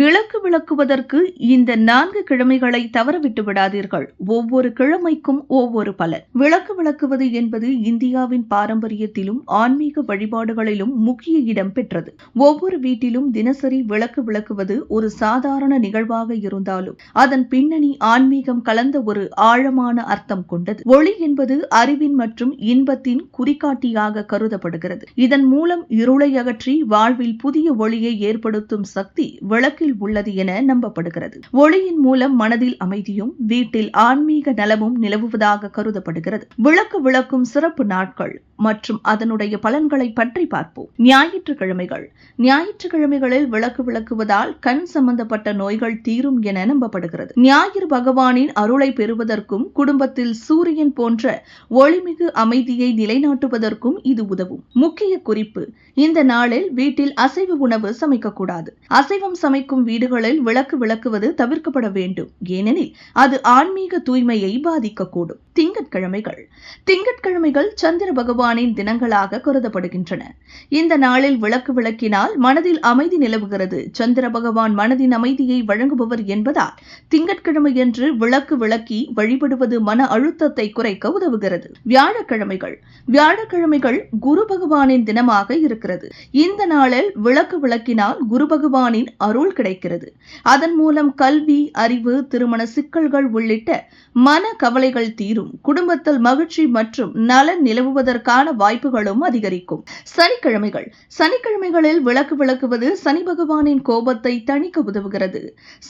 விளக்கு விளக்குவதற்கு இந்த நான்கு கிழமைகளை தவறவிட்டு விடாதீர்கள். ஒவ்வொரு கிழமைக்கும் ஒவ்வொரு பலன். விளக்கு விளக்குவது என்பது இந்தியாவின் பாரம்பரியத்திலும் ஆன்மீக வழிபாடுகளிலும் முக்கிய இடம் பெற்றது. ஒவ்வொரு வீட்டிலும் தினசரி விளக்கு விளக்குவது ஒரு சாதாரண நிகழ்வாக இருந்தாலும் அதன் பின்னணி ஆன்மீகம் கலந்த ஒரு ஆழமான அர்த்தம் கொண்டது. ஒளி என்பது அறிவின் மற்றும் இன்பத்தின் குறிகாட்டியாக கருதப்படுகிறது. இதன் மூலம் இருளை அகற்றி வாழ்வில் புதிய ஒளியை ஏற்படுத்தும் சக்தி விளக்கு விளக்கில் உள்ளது என நம்பப்படுகிறது. ஒளியின் மூலம் மனதில் அமைதியும் வீட்டில் ஆன்மீக நலமும் நிலவுவதாக கருதப்படுகிறது. விளக்கு விளக்கும் சிறப்பு நாட்கள் மற்றும் அதனுடைய பலன்களை பற்றி பார்ப்போம். ஞாயிற்றுக்கிழமைகள். ஞாயிற்றுக்கிழமைகளில் விளக்கு விளக்குவதால் கண் சம்பந்தப்பட்ட நோய்கள் தீரும் என நம்பப்படுகிறது. ஞாயிறு பகவானின் அருளை பெறுவதற்கும் குடும்பத்தில் சூரியன் போன்ற ஒளிமிகு அமைதியை நிலைநாட்டுவதற்கும் இது உதவும். முக்கிய குறிப்பு. இந்த நாளில் வீட்டில் அசைவ உணவு சமைக்கக்கூடாது. அசைவம் சமைக்கும் இருக்கும் வீடுகளில் விளக்கு விளக்குவது தவிர்க்கப்பட வேண்டும். ஏனெனில் அது ஆன்மீக தூய்மையை பாதிக்கக்கூடும். திங்கட்கிழமைகள். திங்கட்கிழமைகள் சந்திர பகவானின் தினங்களாக கருதப்படுகின்றன. இந்த நாளில் விளக்கு விளக்கினால் மனதில் அமைதி நிலவுகிறது. சந்திர பகவான் மனதின் அமைதியை வழங்குபவர் என்பதால் திங்கட்கிழமையன்று விளக்கு விளக்கி வழிபடுவது மன அழுத்தத்தை குறைக்க உதவுகிறது. வியாழக்கிழமைகள். வியாழக்கிழமைகள் குரு பகவானின் தினமாக இருக்கிறது. இந்த நாளில் விளக்கு விளக்கினால் குரு பகவானின் அருள் கிடைக்கிறது. அதன் மூலம் கல்வி அறிவு திருமண சிக்கல்கள் உள்ளிட்ட மன கவலைகள் தீரும். குடும்பத்தில் மகிழ்ச்சி மற்றும் நலன் நிலவுவதற்கான வாய்ப்புகளும் அதிகரிக்கும். சனிக்கிழமைகள். சனிக்கிழமைகளில் விளக்கு விளக்குவது சனி பகவானின் கோபத்தை தணிக்க உதவுகிறது.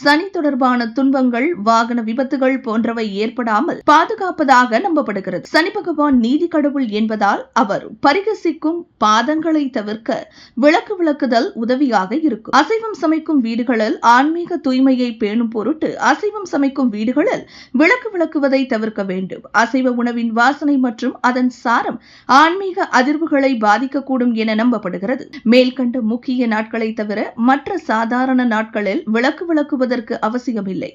சனி தொடர்பான துன்பங்கள் வாகன விபத்துகள் போன்றவை ஏற்படாமல் பாதுகாப்பதாக நம்பப்படுகிறது. சனி பகவான் நீதி கடவுள் என்பதால் அவர் பரிகசிக்கும் பாதங்களை தவிர்க்க விளக்கு விளக்குதல் உதவியாக இருக்கும். அசைவம் சமைக்கும் வீடு வீடுகளில் ஆன்மீக தூய்மையை பேணும் பொருட்டு அசைவம் சமைக்கும் வீடுகளில் விளக்கு விளக்குவதை தவிர்க்க வேண்டும். அசைவ உணவின் வாசனை மற்றும் அதன் சாரம் ஆன்மீக அதிர்வுகளை பாதிக்கக்கூடும் என நம்பப்படுகிறது. மேல்கண்ட முக்கிய நாட்களை தவிர மற்ற சாதாரண நாட்களில் விளக்கு விளக்குவதற்கு அவசியமில்லை.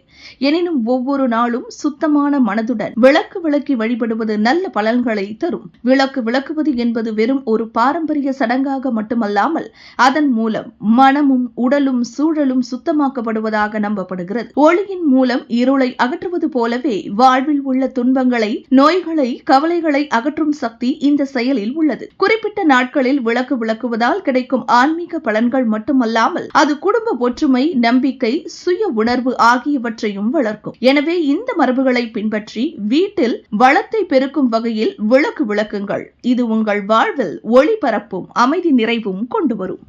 எனினும் ஒவ்வொரு நாளும் சுத்தமான மனதுடன் விளக்கு விளக்கி வழிபடுவது நல்ல பலன்களை தரும். விளக்கு விளக்குவது என்பது வெறும் ஒரு பாரம்பரிய சடங்காக மட்டுமல்லாமல் அதன் மூலம் மனமும் உடலும் சூழலும் சுத்தமாக்கப்படுவதாக நம்பப்படுகிறது. ஒளியின் மூலம் இருளை அகற்றுவது போலவே வாழ்வில் உள்ள துன்பங்களை நோய்களை கவலைகளை அகற்றும் சக்தி இந்த செயலில் உள்ளது. குறிப்பிட்ட நாட்களில் விளக்கு விளக்குவதால் கிடைக்கும் ஆன்மீக பலன்கள் மட்டுமல்லாமல் அது குடும்ப ஒற்றுமை நம்பிக்கை சுய உணர்வு ஆகியவற்றையும் வளர்க்கும். எனவே இந்த மரபுகளை பின்பற்றி வீட்டில் வளத்தை பெருக்கும் வகையில் விளக்கு விளக்குங்கள். இது உங்கள் வாழ்வில் ஒளி பரப்பும் அமைதி நிறைவும் கொண்டு வரும்.